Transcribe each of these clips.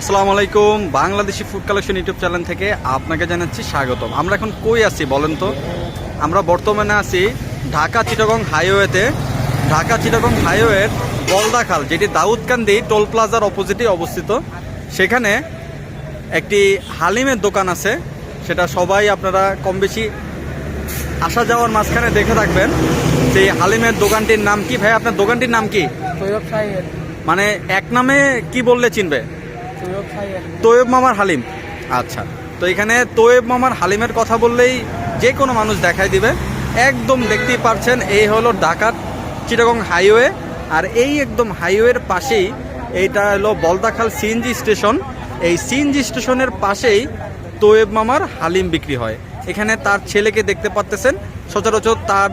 আসসালামু আলাইকুম Bangladeshi food collection YouTube channel থেকে আপনাকে জানাচ্ছি স্বাগতম। আমরা এখন কই আছি বলেন তো? আমরা বর্তমানে আছি ঢাকা চিটাগং হাইওয়েতে। ঢাকা চিটাগং হাইওয়ের বলদাখাল যেটি দাউদকান্দি টোল প্লাজার অপোজিটে অবস্থিত। সেখানে একটি হালিমের দোকান আছে সেটা সবাই আপনারা কম বেশি আসা যাওয়ার মাঝখানে দেখে রাখবেন সেই হালিমের দোকানটির নাম কি? ভাই আপনার দোকানটির নাম কি? মানে এক নামে কি বললে চিনবে? তোয়েব মামার হালিম। আচ্ছা তো এখানে তোয়েব মামার হালিমের কথা বললেই যে কোনো মানুষ দেখাই দিবে। একদম দেখতেই পারছেন, এই হলো ঢাকার চিটাগং হাইওয়ে। আর এই একদম হাইওয়ের পাশেই এইটা হলো বলদাখাল সিএনজি স্টেশন। এই সিএনজি স্টেশনের পাশেই তোয়েব মামার হালিম বিক্রি হয়। এখানে তার ছেলেকে দেখতে পারতেছেন। সচরাচর তার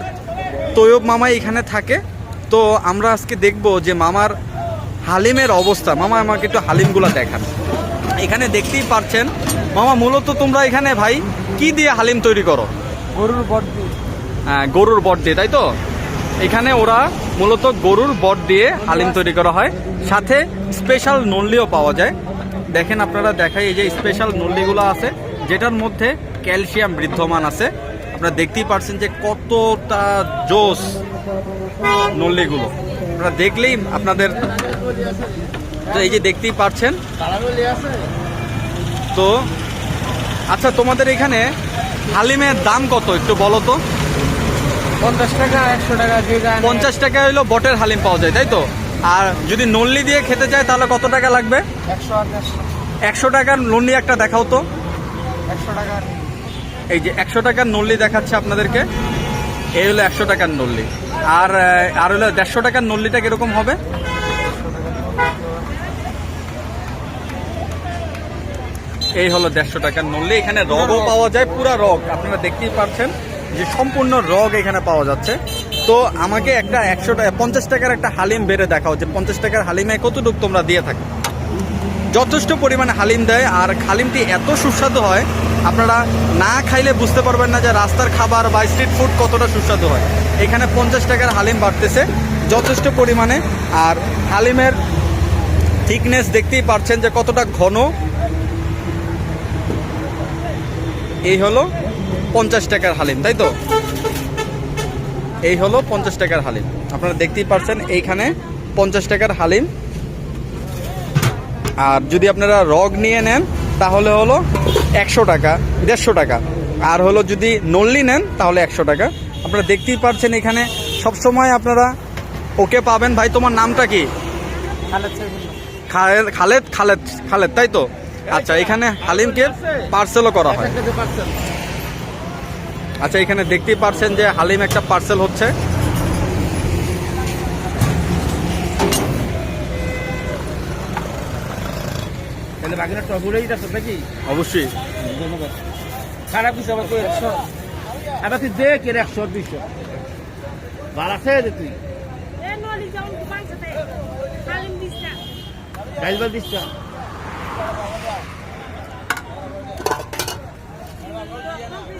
তোয়ব মামা এখানে থাকে। তো আমরা আজকে দেখব যে মামার হালিমের অবস্থা। মামা আমাকে একটু হালিমগুলো দেখান। এখানে দেখতেই পারছেন মামা মূলত তোমরা এখানে ভাই কি দিয়ে হালিম তৈরি করো? গরুর বড্ডি হ্যাঁ, গরুর বট দিয়ে তাই তো? এখানে ওরা মূলত গরুর বট দিয়ে হালিম তৈরি করা হয়। সাথে স্পেশাল নল্লিও পাওয়া যায়। দেখেন আপনারা দেখাই এই যে স্পেশাল নল্লিগুলো আছে যেটার মধ্যে ক্যালসিয়াম বৃদ্ধমান আছে। আপনারা দেখতেই পারছেন যে কতটা জোস নল্লিগুলো। আপনারা দেখলেই আপনাদের তো এই যে দেখতেই পারছেন। তো আচ্ছা তোমাদের এখানে হালিমের দাম কত একটু বলো তো? পঞ্চাশ টাকা একশো টাকা। পঞ্চাশ টাকা হইল বটের হালিম পাওয়া যায় তাই তো? আর যদি নল্লি দিয়ে খেতে চায় তাহলে কত টাকা লাগবে? একশো টাকার নল্লি একটা দেখাও তো। এই যে একশো টাকার নল্লি দেখাচ্ছে আপনাদেরকে। এই হলো একশো টাকার নল্লি। আর আর হলো দেড়শো টাকার নল্লিটা কীরকম হবে? এই হলো দেড়শো টাকার নল্লি। এখানে রগও পাওয়া যায়, পুরা রগ। আপনারা দেখতেই পাচ্ছেন যে সম্পূর্ণ রগ এখানে পাওয়া যাচ্ছে। তো আমাকে একটা একশো টাকা, পঞ্চাশ টাকার একটা হালিম বেড়ে দেখাও যে পঞ্চাশ টাকার হালিমে কতটুকু তোমরা দিয়ে থাকো। যথেষ্ট পরিমাণে হালিম দেয় আর হালিমটি এত সুস্বাদু হয়, আপনারা না খাইলে বুঝতে পারবেন না যে রাস্তার খাবার বা স্ট্রিট ফুড কতটা সুস্বাদু হয়। এখানে পঞ্চাশ টাকার হালিম বাড়তেছে যথেষ্ট পরিমাণে। আর হালিমের থিকনেস দেখতেই পারছেন যে কতটা ঘন এই হলো পঞ্চাশ টাকার হালিম তাই তো? এই হলো পঞ্চাশ টাকার হালিম। আপনারা দেখতেই পারছেন এইখানে পঞ্চাশ টাকার হালিম। আর যদি আপনারা রগ নিয়ে নেন তাহলে হলো একশো টাকা দেড়শো টাকা। আর হলো যদি নল্লি নেন তাহলে একশো টাকা। আপনারা দেখতেই পারছেন এখানে সবসময় আপনারা ওকে পাবেন। ভাই তোমার নামটা কি? খালেদ খালেদ খালেদ খালেদ খালেদ তাই তো? আচ্ছা এখানে হালিমকে পার্সেলও করা হয়। আচ্ছা এখানে দেখতেই পারছেন যে হালিম একটা পার্সেল হচ্ছে। তাহলে বাকিটা টগুলোই যাচ্ছে নাকি? অবশ্যই। ধন্যবাদ খারাপ কিছু আবার একশো? আবার তুই দে কে একশো দুইশো। তুই। ডাইল বাল দিস না। Gracias.